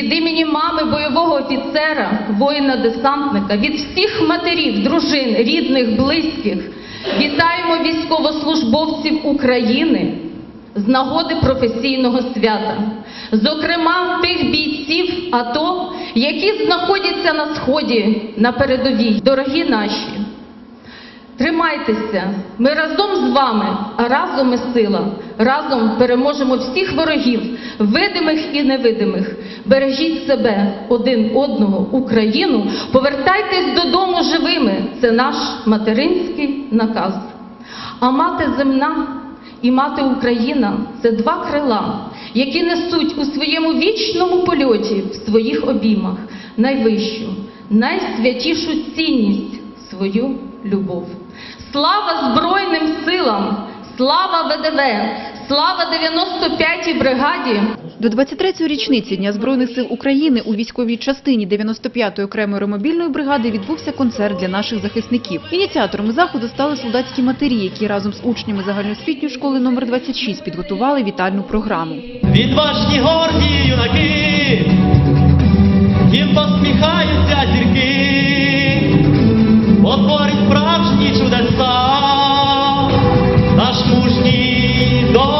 від імені мами бойового офіцера, воїна-десантника, від всіх матерів, дружин, рідних, близьких вітаємо військовослужбовців України з нагоди професійного свята, зокрема тих бійців АТО, які знаходяться на сході на передовій. Дорогі наші, тримайтеся, ми разом з вами, а разом ми сила. Разом переможемо всіх ворогів, видимих і невидимих. Бережіть себе один одного, Україну, повертайтесь додому живими. Це наш материнський наказ. А мати земна і мати Україна це два крила, які несуть у своєму вічному польоті в своїх обіймах найвищу, найсвятішу цінність свою любов. Слава Збройним силам! Слава ВДВ! Слава 95-й бригаді! До 23-ї річниці Дня Збройних сил України у військовій частині 95-ї окремої аеромобільної бригади відбувся концерт для наших захисників. Ініціаторами заходу стали солдатські матері, які разом з учнями загальноосвітньої школи номер 26 підготували вітальну програму. Відважні горді юнаки, справжні чудеса, наш мужній доблесний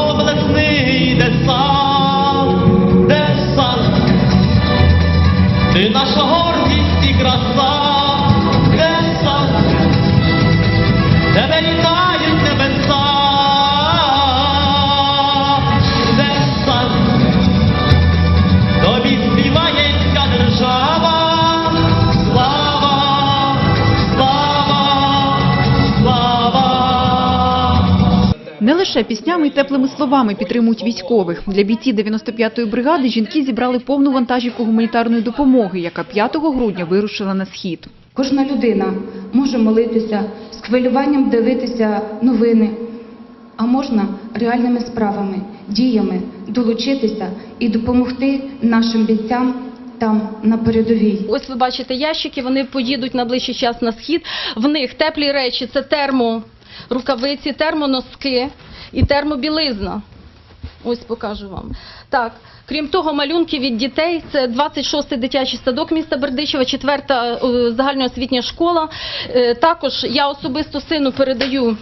Не лише піснями і теплими словами підтримують військових. Для бійців 95-ї бригади жінки зібрали повну вантажівку гуманітарної допомоги, яка 5 грудня вирушила на схід. Кожна людина може молитися, з хвилюванням дивитися новини, а можна реальними справами, діями долучитися і допомогти нашим бійцям там на передовій. Ось ви бачите ящики, вони поїдуть на ближчий час на схід. В них теплі речі це терморукавиці, термоноски і термобілизна. Ось покажу вам. Так, крім того, малюнки від дітей. Це 26-й дитячий садок міста Бердичева, 4-та е, загальноосвітня школа. Е, Також я особисто сину передаю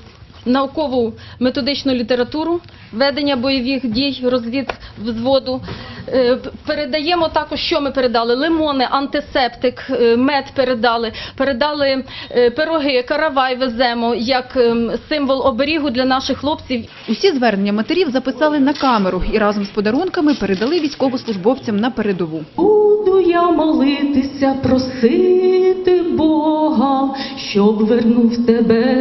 наукову методичну літературу, ведення бойових дій, розвід взводу. Е, Передаємо також, що ми передали: лимони, антисептик, е, мед передали, передали е, пироги, каравай веземо як ем, символ оберігу для наших хлопців. Усі звернення матерів записали на камеру і разом з подарунками передали військовослужбовцям на передову. Буду я молитися, просити Бога, щоб вернув тебе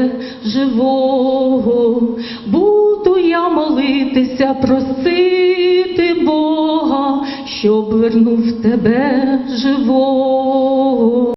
живого. Буду я молитися, просити Бога, щоб вернув тебе живого.